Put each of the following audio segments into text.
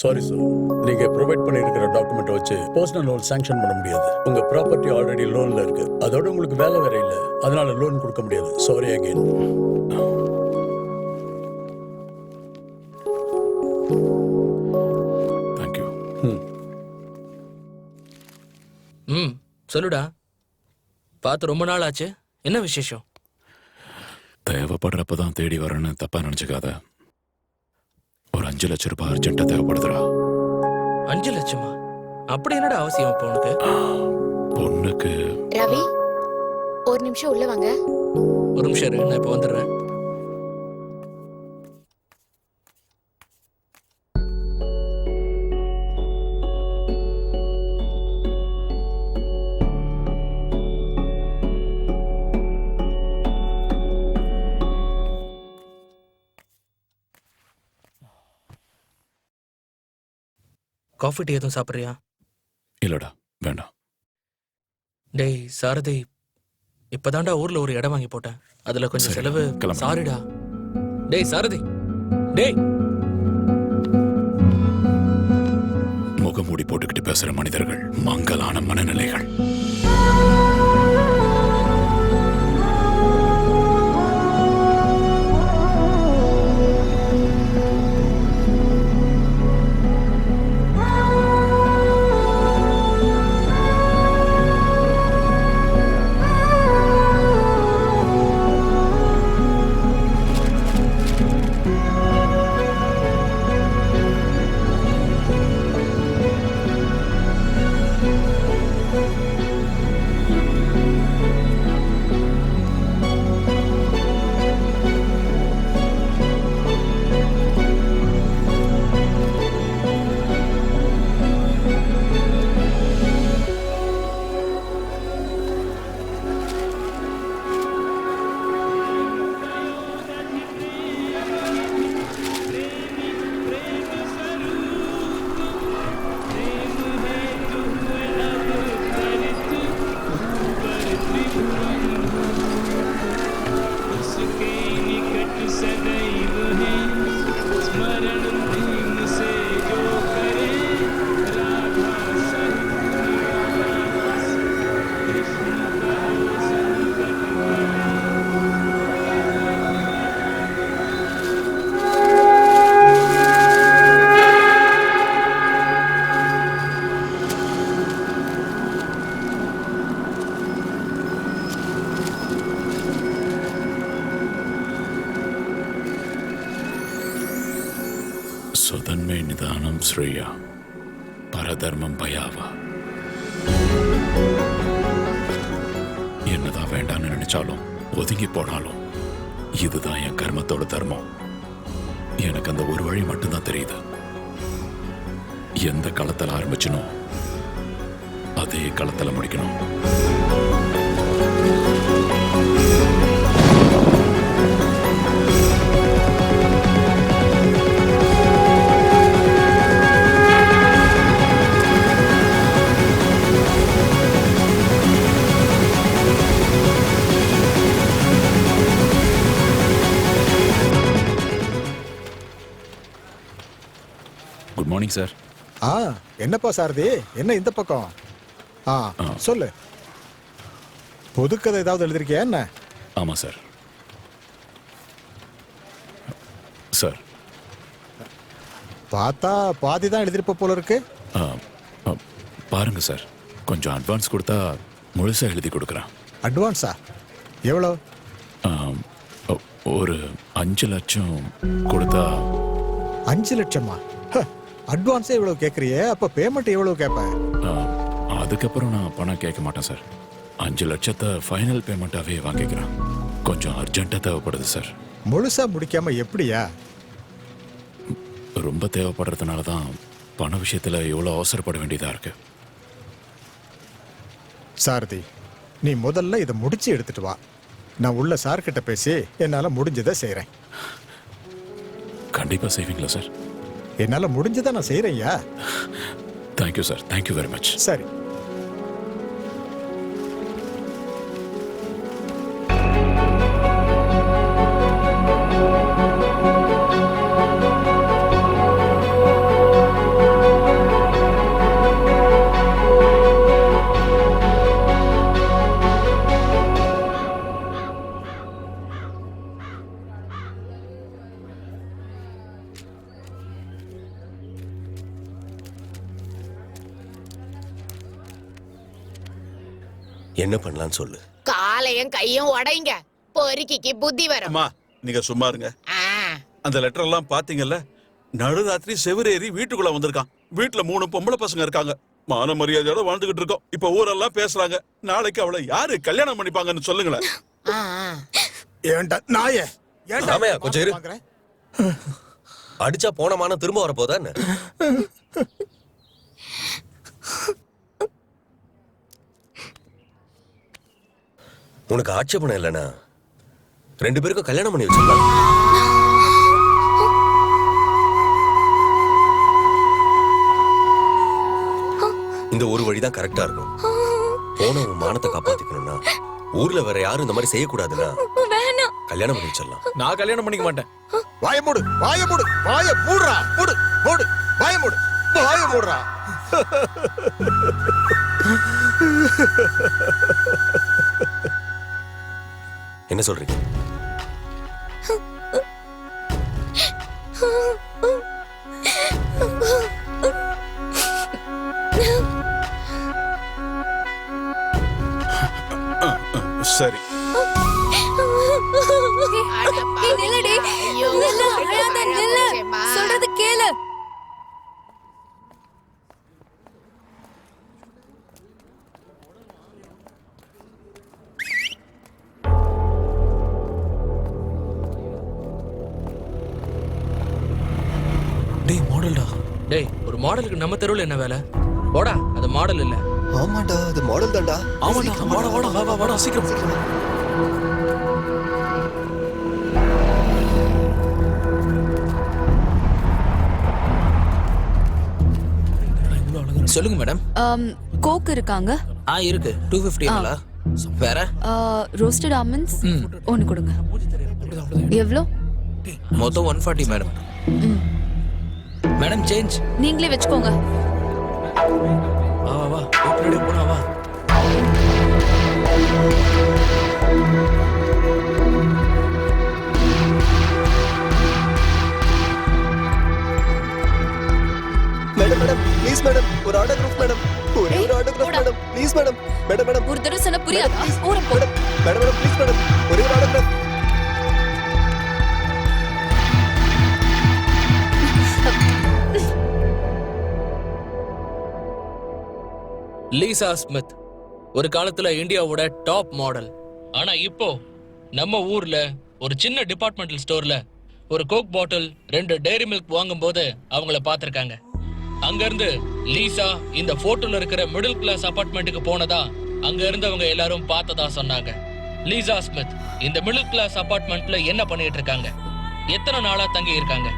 Sorry sir நீங்க provide பண்ணியிருக்கிற document வச்சு பர்சனல் லோன் சாங்ஷன் பண்ண முடியாது. உங்க ப்ராப்பர்ட்டி ஆல்ரெடி லோன்ல இருக்கு. அதோட உங்களுக்கு வேலை வேற இல்ல. அதனால லோன் கொடுக்க முடியாது. சாரி அகைன் தேங்க்யூ ம் சொல்லுடா. பார்த்து ரொம்ப நாள் ஆச்சு. என்ன விசேஷம்? தேவைப்படுறப்ப தான் தேடி வரேன்னு தப்பா நினைச்சுக்காத. ஒரு அஞ்சு லட்ச ரூபாய் அர்ஜென்ட்டா தேவைப்படுதுடா. அஞ்சு லட்சமா? அப்படி என்னடா அவசியம் இப்போ உனக்கு? பொண்ணுக்கு ரவி ஒரு நிமிஷம் உள்ள வாங்க. ஒரு நிமிஷம் இரு நான் இப்போ வந்துடுறேன். காஃபி டீ எதுவும் சாப்பிட்றியா? இல்லடா வேண்டாம். டேய் சாரதி இப்பதான்டா ஊர்ல ஒரு இடம் வாங்கி போட்டேன். அதுல கொஞ்சம் சரி, செலவு. கிளம்பு. சாரிடா டேய் சாரதி. டேய். முகமூடி போட்டுக்கிட்டு பேசுற மனிதர்கள் மங்கலான மனநிலைகள். சுதன்மை நிதானம் ஸ்ரேயா. பரதர்மம் பயாவா. என்னதான் வேண்டாம்னு நினைச்சாலும் ஒதுங்கி போனாலும் இதுதான் என் கர்மத்தோட தர்மம். எனக்கு அந்த ஒரு வழி மட்டும்தான் தெரியுது. எந்த களத்தில் ஆரம்பிச்சனோ அதே களத்தில் முடிக்கணும். மார்னிங் சார் ஆ என்னப்பா சாரதி? என்ன இந்த பக்கம்? ஆ. சொல்லு. புதுக்கதை ஏதாவது எழுதிருக்கியா என்ன? ஆமாம் சார் சார் பார்த்தா பாதி தான் எழுதிருப்ப போல இருக்கு. பாருங்க சார் கொஞ்சம் அட்வான்ஸ் கொடுத்தா முழுசா எழுதி கொடுக்குறேன். அட்வான்ஸா எவ்வளோ? ஒரு அஞ்சு லட்சம் கொடுத்தா அஞ்சு லட்சமா? அட்வான்ஸே இவ்வளவு கேட்குறியே அப்போ பேமெண்ட் எவ்வளவு கேட்பேன் அதுக்கப்புறம் நான் பணம் கேட்க மாட்டேன் சார். அஞ்சு லட்சத்தை ஃபைனல் பேமெண்ட்டாகவே வாங்கிக்கிறேன். கொஞ்சம் அர்ஜென்ட்டாக தேவைப்படுது சார். முழுசா முடிக்காம எப்படியா? ரொம்ப தேவைப்படுறதுனால தான் பண விஷயத்தில் எவ்வளோ அவசரப்பட வேண்டியதாக இருக்கு. சாரதி நீ முதல்ல இதை முடிச்சு எடுத்துட்டு வா. நான் உள்ள சார்கிட்ட பேசி என்னால முடிஞ்சதை செய்றேன். கண்டிப்பாக செய்வீங்களா சார்? என்னால முடிஞ்சதை நான் செய்யறேன்யா thank you sir thank you very much சரி. என்ன பண்ணலாம்னு சொல்லு. காலையும் கையும் உடைங்க. பொறுக்கிக்கு புத்தி வரும். அம்மா நீங்க சும்மா இருங்க. அந்த லெட்டர் எல்லாம் பாத்தீங்கல்ல நடுராத்திரி செவரேறி வீட்டுக்குள்ள வந்திருக்கான். வீட்டுல மூணு பொம்பளை பசங்க இருக்காங்க. மான மரியாதையோட வாழ்ந்துகிட்டு இருக்கோம். இப்ப ஊரெல்லாம் பேசுறாங்க. நாளைக்கு அவளை யாரு கல்யாணம் பண்ணிப்பாங்கன்னு சொல்லுங்களேன். ஏன்டா நாயே ஏன்டா ராமையா, கொஞ்சம் இரு. அடிச்சா போன மானம் திரும்ப வரப்போதா என்ன? உனக்கு ஆட்சேபணம் இல்லைனா ரெண்டு பேருக்கும் கல்யாணம் பண்ணி வச்சிருக்கலாம் இந்த ஒரு வழிதான் கரெக்டா இருக்கும். போன உன் மானத்தை காப்பாத்திக்கணும்னா ஊர்ல வேற யாரும் இந்த மாதிரி செய்யக்கூடாதுன்னா கல்யாணம் பண்ணி வச்சிடலாம். நான் கல்யாணம் பண்ணிக்க மாட்டேன். வாய மூடு வாய மூடு வாய மூடுறா மூடு மூடு வாய மூடு வாய மூடுறா. என்ன சொல்றீங்க? மாடலுக்கு நம்ம தெருவில் என்ன வேலை? போடா அது மாடல் இல்ல. ஆமாண்டா அது மாடல் தான்டா. ஆமாடா வாடா வாடா வா வா வாடா சீக்கிரம். சொல்லுங்க மேடம் கோக் இருக்காங்க. ஆ இருக்கு. டூ ஃபிஃப்டிங்களா வேற? ரோஸ்டட் ஆல்மண்ட்ஸ் ஒன்று கொடுங்க. எவ்வளோ மொத்தம் one forty madam madam change நீங்களே வச்சுக்கோங்க. வா வா வா. பின்னாடி போனா வா. மேடம் மேடம் ப்ளீஸ் மேடம் ஒரு ஆட்டோகிராஃப் மேடம் ஒரே ஒரு autograph madam please madam madam madam ஒரு தடவை சொன்ன புரியாதா? Madam madam please madam Lisa Smith ஒரு காலத்துல இந்தியாவோட டாப் மாடல் ஆனா இப்போ நம்ம ஊர்ல ஒரு சின்ன டிபார்ட்மெண்டல் ஸ்டோர்ல ஒரு கோக் பாட்டில் ரெண்டு டெய்ரி மில்க் வாங்கும்போது அவங்கள பார்த்துருக்காங்க. அங்கிருந்து லீசா இந்த போட்டோல இருக்கிற மிடில் கிளாஸ் அபார்ட்மெண்ட்டுக்கு போனதா அங்க இருந்தவங்க எல்லாரும் பார்த்ததா சொன்னாங்க. லீசா ஸ்மித் இந்த மிடில் கிளாஸ் அபார்ட்மெண்ட்ல என்ன பண்ணிட்டு இருக்காங்க? எத்தனை நாளா தங்கி இருக்காங்க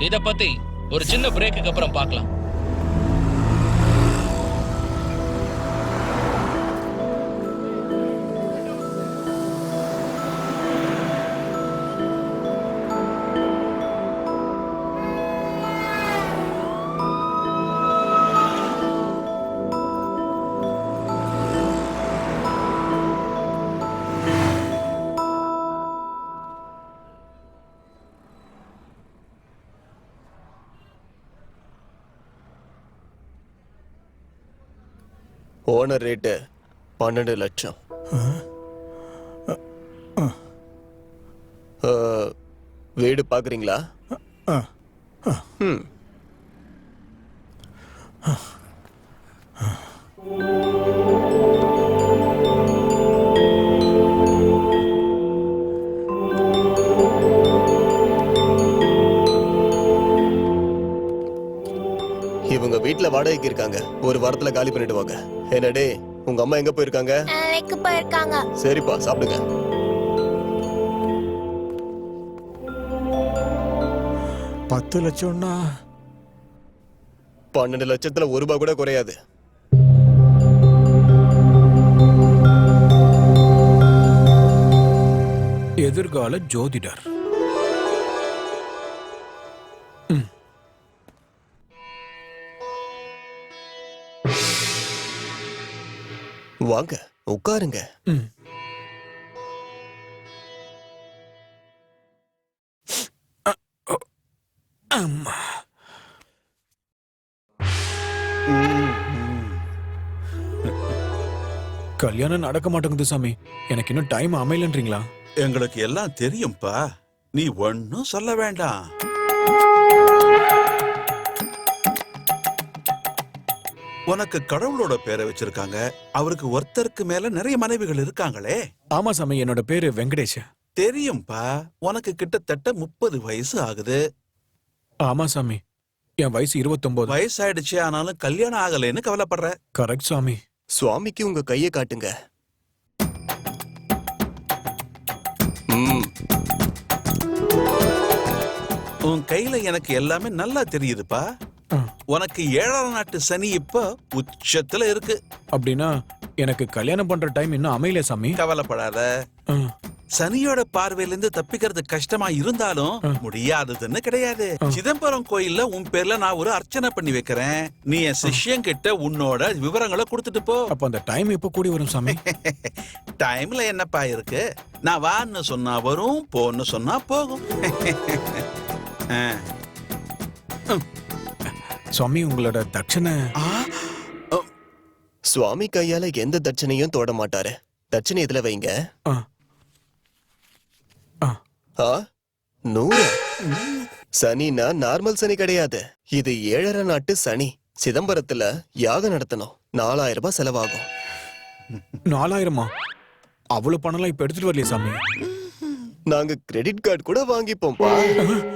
இத பத்தி ஒரு சின்ன பிரேக்குக்கு அப்புறம் பார்க்கலாம். ஓனர் ரேட்டு பன்னெண்டு லட்சம். வீடு பார்க்குறீங்களா ஆ, ம் இவங்க வீட்டில் வாடகைக்கு இருக்காங்க. ஒரு வாரத்தில் காலி பண்ணிடுவாங்க. என்னடே உங்க அம்மா எங்க போயிருக்காங்க? வேலைக்கு போயிருக்காங்க. சரிப்பா சாப்பிடுங்க. பத்து லட்சம்னா? பன்னெண்டு லட்சத்துல ஒரு ரூபாய் கூட குறையாது. எதிர்கால ஜோதிடர். வாங்க உட்காருங்க. ம், ம். கல்யாணம் நடக்க மாட்டேங்குது சாமி. எனக்கு இன்னும் டைம் அமையலன்றீங்களா? எங்களுக்கு எல்லாம் தெரியும்பா. நீ ஒன்னும் சொல்ல வேண்டாம். உனக்கு கடவுளோட பேரை வச்சிருக்காங்க. அவருக்கு ஒருத்தருக்கு மேல நிறைய மனைவிகள் இருக்காங்களே. ஆமா சாமி என்னோட பேரு வெங்கடேஷ். தெரியும்பா. உனக்கு கிட்டத்தட்ட முப்பது வயசு ஆகுது. ஆமா சாமி என் வயசு இருபத்தொன்பது வயசாயிடுச்சு ஆனாலும் கல்யாணம் ஆகலைன்னு கவலைப்படுற. கரெக்ட் சாமி. சுவாமிக்கு உங்க கையை காட்டுங்க. ம், உன் கையில எனக்கு எல்லாமே நல்லா தெரியுதுப்பா. உனக்கு ஏழாம் நாட்டு சனி இப்ப உச்சத்துல இருக்கு. அப்படின்னா எனக்கு கல்யாணம் பண்ற டைம் இன்னும் அமையல சாமி. கவலைப்படாத. சனியோட பார்வையில இருந்து தப்பிக்கிறது கஷ்டமா இருந்தாலும் முடியாததுன்னு கிடையாது. சிதம்பரம் கோயில்ல உன் பேர்ல நான் ஒரு அர்ச்சனை பண்ணி வைக்கிறேன். நீ என் சிஷ்யன் கிட்ட உன்னோட விவரங்களை கொடுத்துட்டு போ. அப்ப அந்த டைம் எப்ப கூடி வரும் சாமி. டைம்ல என்னப்பா இருக்கு? நான் வான்னு சொன்னா வரும் போன்னு சொன்னா போகும். ஆ. சுவாமி உங்களோட தட்சணை. ஆ, சுவாமி கையால எந்த தட்சணையும் தொட மாட்டாரு. தட்சணை இதுல வைங்க? ஆ. நூறு. சனினா நார்மல் சனி கிடையாது. இது ஏழரை நாட்டு சனி. சிதம்பரத்துல யாகம் நடத்தணும். நாலாயிரம் ரூபாய் செலவாகும். நாலாயிரமா? அவ்வளவு பணம்லாம் இப்ப எடுத்துட்டு வரலையே சாமி. நாங்க கிரெடிட் கார்டு கூட வாங்கிப்போம்ப்பா.